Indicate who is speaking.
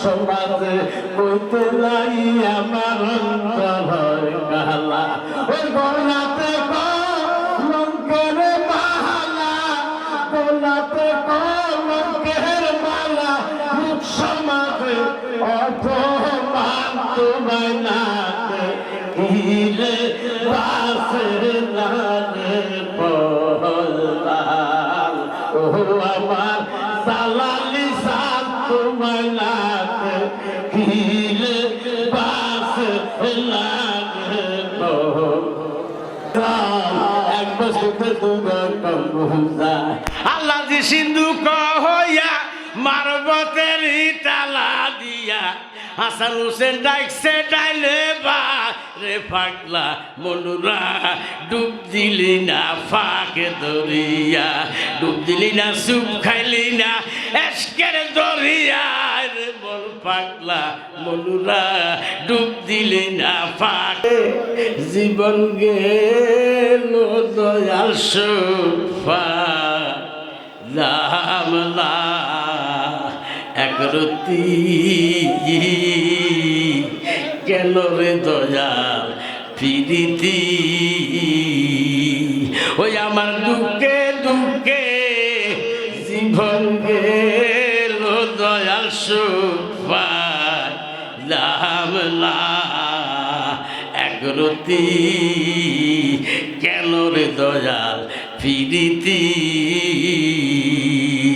Speaker 1: সমাজে কইতে নাই আমার অন্তর হয় কালা ওই গলাতে কলঙ্কের মালা গলাতে মালা সমাজে অর্থ
Speaker 2: আল্লাহ জি সিন্ধু কহইয়া মারবতের তালা দিয়া হাসান হোসেন ডাকছে, ডাইলে বা রে ফাকলা মনুরা, ডুব দিলি না ফাঁকে দরিয়া, ডুব দিলি না সুপ খাইলি না এসকের দরিয়া রে বল পাগলা মনুরা, ডুব দিলি না ফাঁকে। জীবন গেল দয়াল সুফা জামলা একরতি কেন রে দয়াল ফিরিতি ওই আমার দুঃখে দুঃখে জীবন গেল দয়াল সুফা জামলা একরতি কেন রে দয়াল ফিরিতি